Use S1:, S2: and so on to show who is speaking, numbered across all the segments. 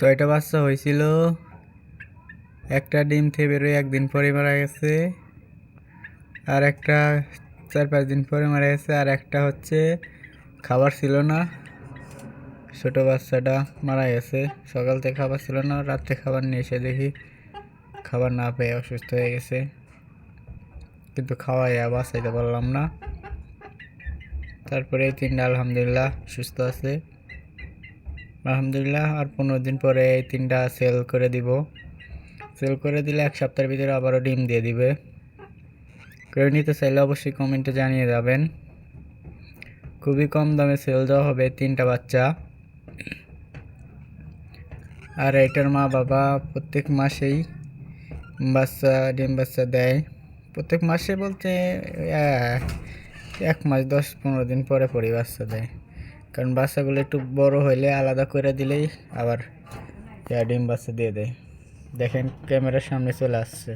S1: ছয়টা বাচ্চা হয়েছিল। একটা ডিম থেকে বেরোয়, একদিন পরে মারা গেছে। আর একটা চার পাঁচ দিন পরে মারা গেছে। আর একটা হচ্ছে খাবার ছিল না। ছোট বাচ্চাটা মারা গেছে। সকাল থেকে খাবার ছিল না, রাত্রে খাবার নিয়ে এসে দেখি খাবার না পেয়ে অসুস্থ হয়ে গেছে। কিন্তু খাওয়াইয়া বাঁচাইতে পারলাম না। তারপরে তিনটা আলহামদুলিল্লাহ সুস্থ আছে। আলহামদুলিল্লাহ, আর পনেরো দিন পরে এই তিনটা সেল করে দিব। সেল করে দিলে এক সপ্তাহের ভিতরে আবারও ডিম দিয়ে দিবে। কেউ নিতে চাইলে অবশ্যই কমেন্টে জানিয়ে যাবেন। খুবই কম দামে সেল দেওয়া হবে তিনটা বাচ্চা। আর এটার মা বাবা প্রত্যেক মাসেই বাচ্চা, ডিম বাচ্চা দেয়। প্রত্যেক মাসে বলতে এক মাস, দশ, পনেরো দিন পরে পরই বাচ্চা দেয়। কারণ বাচ্চাগুলো একটু বড় হইলে আলাদা করে দিলেই আবার ডিম বাচ্চা দিয়ে দেয়। দেখেন ক্যামেরার সামনে চলে আসছে।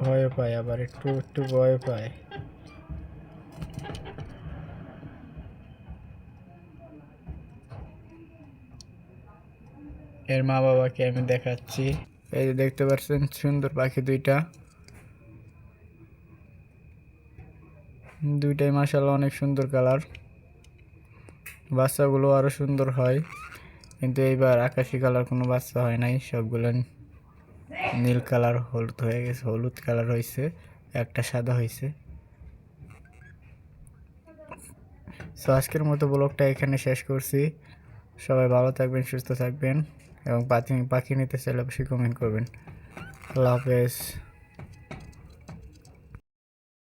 S1: ভয় পায়, আবার একটু একটু ভয় পায়। এর মা বাবাকে আমি দেখাচ্ছি। এই যে দেখতে পাচ্ছেন, সুন্দর পাখি দুইটা। দুইটাই মাসাল্লাহ অনেক সুন্দর কালার। বাচ্চাগুলো আরও সুন্দর হয়। কিন্তু এইবার আকাশি কালার কোনো বাচ্চা হয় নাই। সবগুলো নীল কালার, হলুদ হয়ে গেছে, হলুদ কালার হয়েছে, একটা সাদা হয়েছে। সো আজকের মতো ব্লগটা এখানে শেষ করছি। সবাই ভালো থাকবেন, সুস্থ থাকবেন। এবং পাখি পাখি নিতে চাইলে অবশ্যই কমেন্ট করবেন। আল্লাহ হাফেজ।